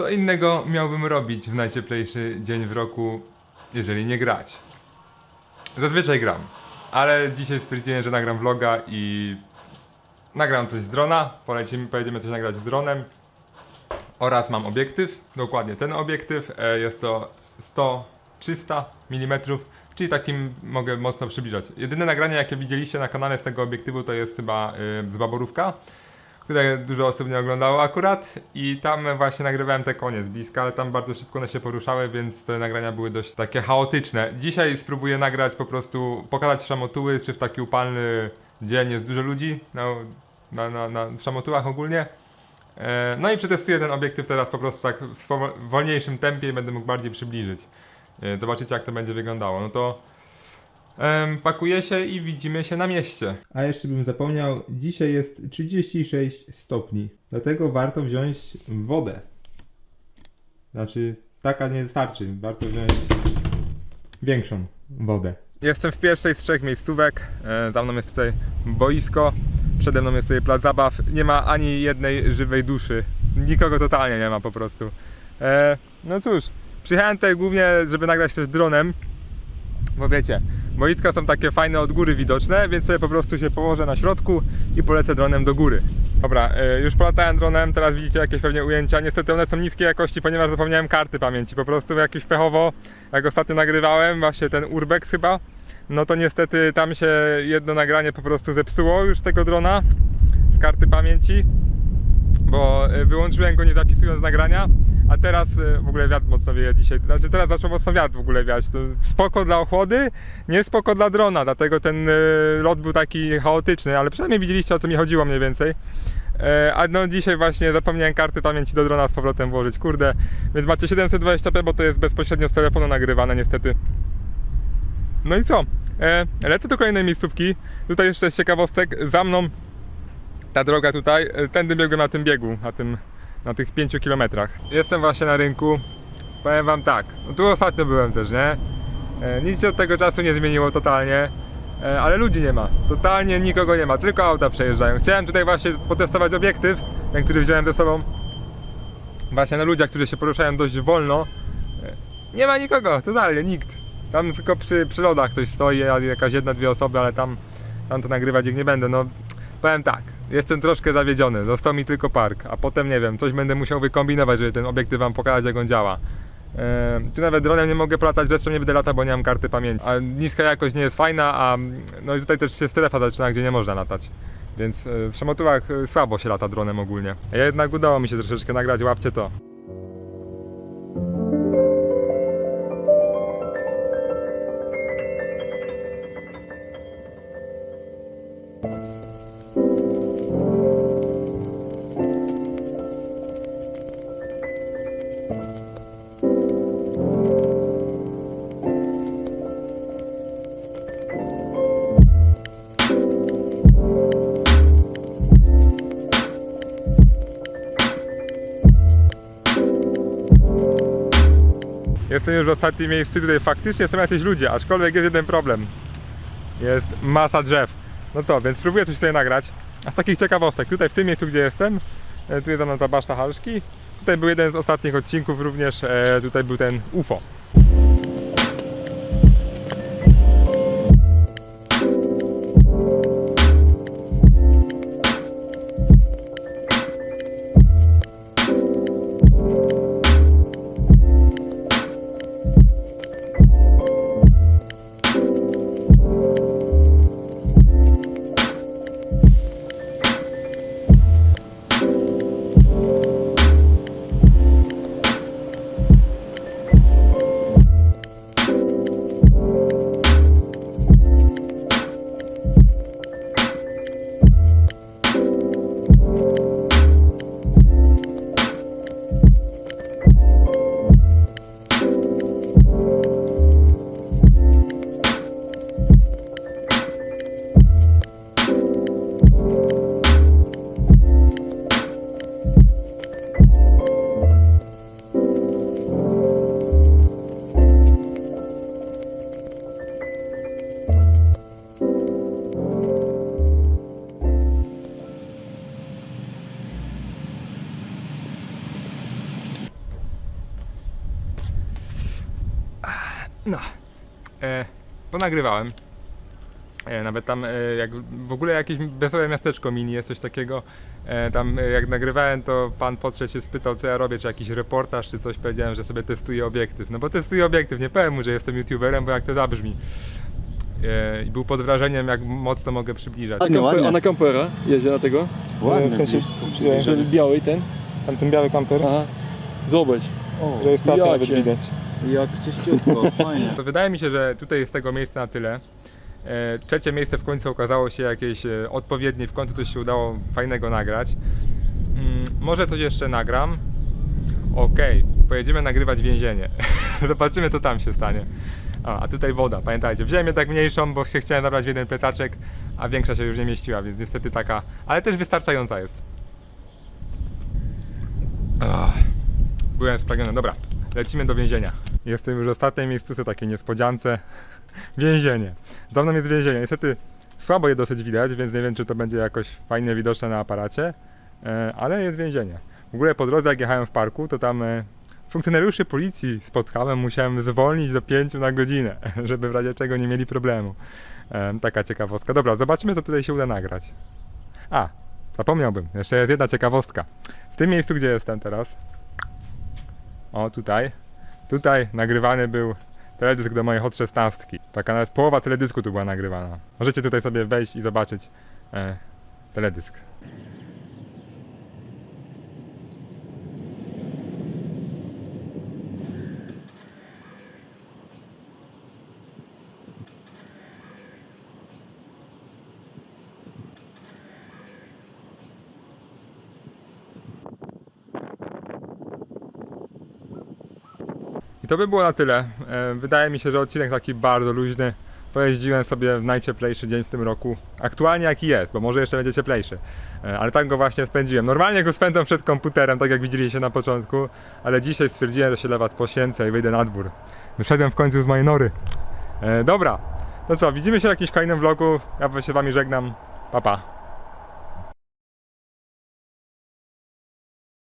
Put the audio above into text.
Co innego miałbym robić w najcieplejszy dzień w roku, jeżeli nie grać? Zazwyczaj gram, ale dzisiaj stwierdziłem, że nagram vloga i nagram coś z drona. Polecimy, pojedziemy coś nagrać z dronem. Oraz mam obiektyw, dokładnie ten obiektyw. E, Jest to 100-300 mm, czyli takim mogę mocno przybliżać. Jedyne nagranie, jakie widzieliście na kanale z tego obiektywu, to jest chyba y, z Baborówka, które dużo osób nie oglądało akurat. I tam właśnie nagrywałem te konie z bliska, ale tam bardzo szybko one się poruszały, więc te nagrania były dość takie chaotyczne. Dzisiaj spróbuję nagrać po prostu, pokazać szamotuły, czy w taki upalny dzień jest dużo ludzi na, na, na, szamotułach ogólnie. E, No i przetestuję ten obiektyw teraz po prostu tak w wolniejszym tempie i będę mógł bardziej przybliżyć. E, Zobaczycie jak to będzie wyglądało. No to em, pakuję się i widzimy się na mieście. A jeszcze bym zapomniał, dzisiaj jest 36 stopni. Dlatego warto wziąć wodę. Znaczy, taka nie starczy. Warto wziąć większą wodę. Jestem w pierwszej z trzech miejscówek. E, Za mną jest tutaj boisko. Przede mną jest sobie plac zabaw. Nie ma ani jednej żywej duszy. Nikogo totalnie nie ma po prostu. E, no cóż, przyjechałem tutaj głównie, żeby nagrać też dronem. Bo wiecie, boiska są takie fajne od góry widoczne, więc sobie po prostu się położę na środku i polecę dronem do góry. Dobra, e, już polatałem dronem, teraz widzicie jakieś pewnie ujęcia. Niestety one są niskiej jakości, ponieważ zapomniałem karty pamięci. Po prostu jakiś pechowo, jak ostatnio nagrywałem, właśnie ten Urbex chyba, no to niestety tam się jedno nagranie po prostu zepsuło już tego drona z karty pamięci bo e, wyłączyłem go nie zapisując nagrania, a teraz e, w ogóle wiatr mocno wieje dzisiaj, znaczy teraz zaczął mocno wiatr w ogóle wiać, spoko dla ochłody, nie spoko dla drona, dlatego ten e, lot był taki chaotyczny, ale przynajmniej widzieliście o co mi chodziło mniej więcej. E, A no dzisiaj właśnie zapomniałem karty pamięci do drona z powrotem włożyć, kurde, więc macie 720p, bo to jest bezpośrednio z telefonu nagrywane niestety. No i co? Lecę do kolejnej miejscówki. Tutaj jeszcze z ciekawostek. Za mną ta droga tutaj, tędy biegłem na tym biegu, na, tym, na tych 5 kilometrach. Jestem właśnie na rynku. Powiem wam tak, no tu ostatnio byłem też, nie? E, Nic się od tego czasu nie zmieniło totalnie, e, ale ludzi nie ma. Totalnie nikogo nie ma, tylko auta przejeżdżają. Chciałem tutaj właśnie potestować obiektyw, ten, który wziąłem ze sobą. Właśnie na ludziach, którzy się poruszają dość wolno. E, Nie ma nikogo, totalnie nikt. Tam tylko przy, przy lodach ktoś stoi, jakaś jedna, dwie osoby, ale tam, tam to nagrywać ich nie będę. No, powiem tak, jestem troszkę zawiedziony, został mi tylko park, a potem nie wiem, coś będę musiał wykombinować, żeby ten obiektyw wam pokazać jak on działa. Eee, tu nawet dronem nie mogę polatać, zresztą nie będę latał, bo nie mam karty pamięci. A niska jakość nie jest fajna, a no i tutaj też się strefa zaczyna, gdzie nie można latać. Więc e, w szamotułach e, słabo się lata dronem ogólnie. A jednak udało mi się troszeczkę nagrać, łapcie to. Jestem już w ostatnim miejscu, tutaj faktycznie są jakieś ludzie, aczkolwiek jest jeden problem. Jest masa drzew. No co, więc spróbuję coś sobie nagrać. A z takich ciekawostek, tutaj w tym miejscu, gdzie jestem, e, tu jest za mną ta baszta Halszki. Tutaj był jeden z ostatnich odcinków również, e, tutaj był ten UFO. No. E, ponagrywałem. E, nawet tam, e, jak w ogóle jakieś wesołe miasteczko mini jest coś takiego. E, tam e, jak nagrywałem, to pan podszedł się spytał, co ja robię, czy jakiś reportaż, czy coś. Powiedziałem, że sobie testuję obiektyw. No bo testuję obiektyw, nie powiem mu, że jestem youtuberem, bo jak to zabrzmi. E, I był pod wrażeniem, jak mocno mogę przybliżać. Ładnie, ładnie. A na kampera jedzie na tego? Ładny w sensie, że- Że biały ten? Tam ten biały kamper, Aha. Zobacz. O, rejestracja ja nawet cię. widać. Jak czyściutko, fajnie. Wydaje mi się, że tutaj jest tego miejsca na tyle. E, Trzecie miejsce w końcu okazało się jakieś e, odpowiednie, w końcu coś się udało fajnego nagrać. Mm, Może coś jeszcze nagram. Okej, pojedziemy nagrywać więzienie. Zobaczymy, co tam się stanie. A, a tutaj woda, pamiętajcie. Wziąłem je tak mniejszą, bo się chciałem nabrać w jeden plecaczek, a większa się już nie mieściła, więc niestety taka, ale też wystarczająca jest. Ach, byłem spragniony. Dobra, lecimy do więzienia. Jestem już w ostatniej miejscu, takiej niespodziance. Więzienie. Za mną jest więzienie. Niestety słabo je dosyć widać, więc nie wiem, czy to będzie jakoś fajnie widoczne na aparacie, e, ale jest więzienie. W ogóle po drodze, jak jechałem w parku, to tam e, funkcjonariuszy policji spotkałem, musiałem zwolnić do 5 na godzinę, żeby w razie czego nie mieli problemu. E, Taka ciekawostka. Dobra, zobaczymy, co tutaj się uda nagrać. A, zapomniałbym, jeszcze jest jedna ciekawostka. W tym miejscu, gdzie jestem teraz, o tutaj, tutaj nagrywany był teledysk do mojej Hot 16. Taka nawet połowa teledysku tu była nagrywana. Możecie tutaj sobie wejść i zobaczyć e, teledysk. To by było na tyle. E, Wydaje mi się, że odcinek taki bardzo luźny. Pojeździłem sobie w najcieplejszy dzień w tym roku. Aktualnie jaki jest, bo może jeszcze będzie cieplejszy. E, Ale tak go właśnie spędziłem. Normalnie go spędzam przed komputerem, tak jak widzieliście na początku, ale dzisiaj stwierdziłem, że się dla was poświęcę i wyjdę na dwór. Wyszedłem w końcu z mojej nory. E, Dobra, to co, widzimy się w jakimś kolejnym vlogu. Ja się wami żegnam. Pa pa.